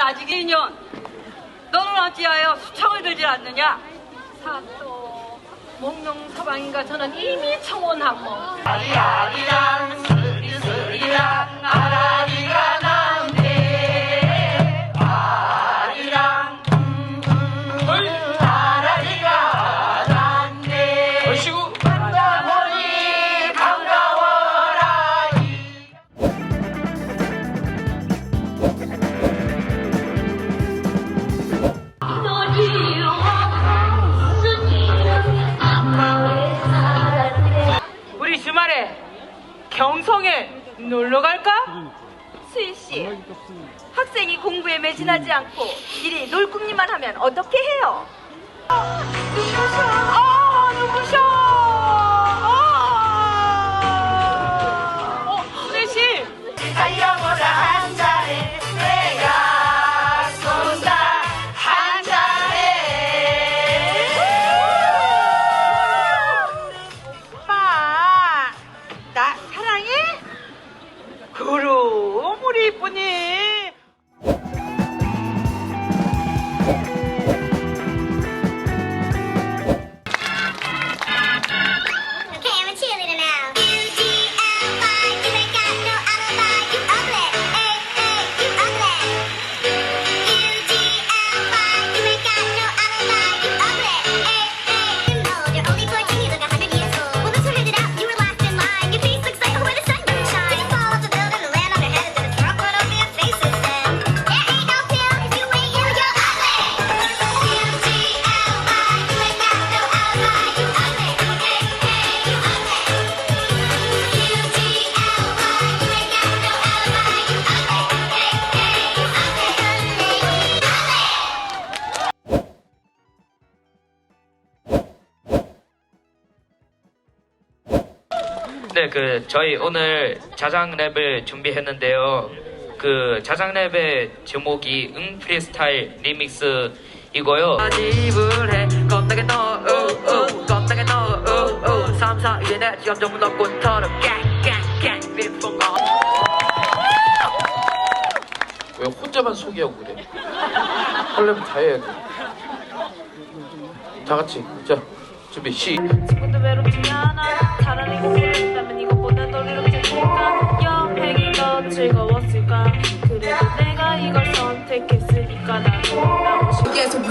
아직 2년. 너는 어찌하여 수청을 들지 않느냐? 사또 목룡 서방인가 저는 이미 청혼한 뭐 아리아리랑 스리스리랑 경성에 놀러 갈까? 수희 씨, 학생이 공부에 매진하지 않고 일이 놀궁리만 하면 어떻게 해요? 눈 네, 그 저희 오늘 자장 랩을 준비했는데요. 그 자장 랩의 제목이 응 프리스타일 리믹스이고요. 집을 해 겁나게 넣어 우우. 겁나게 넣어 우우 3, 4, 2, 내 지갑 전부 넣고 털어. 깽깽깽 비폰 거. 왜 혼자만 소개하고 그래? 하려면 다 해야 돼 다 같이 자 준비 시 친구도 외롭지 않아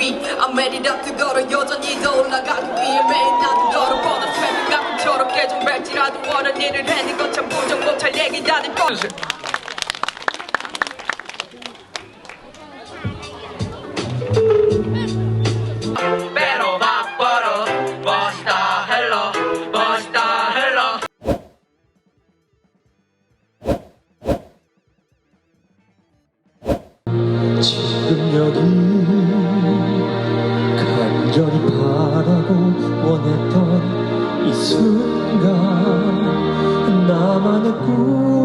we I'm ready to go 여전히 더 올라가기 위해 매일 나도 걸어 뻗어 트래픽 저렇게 좀 밟지라도 원하는 일을 해는 건참 보정 못할 얘기 다들 뻔 간절히 바라고 원했던 이 순간 나만의 꿈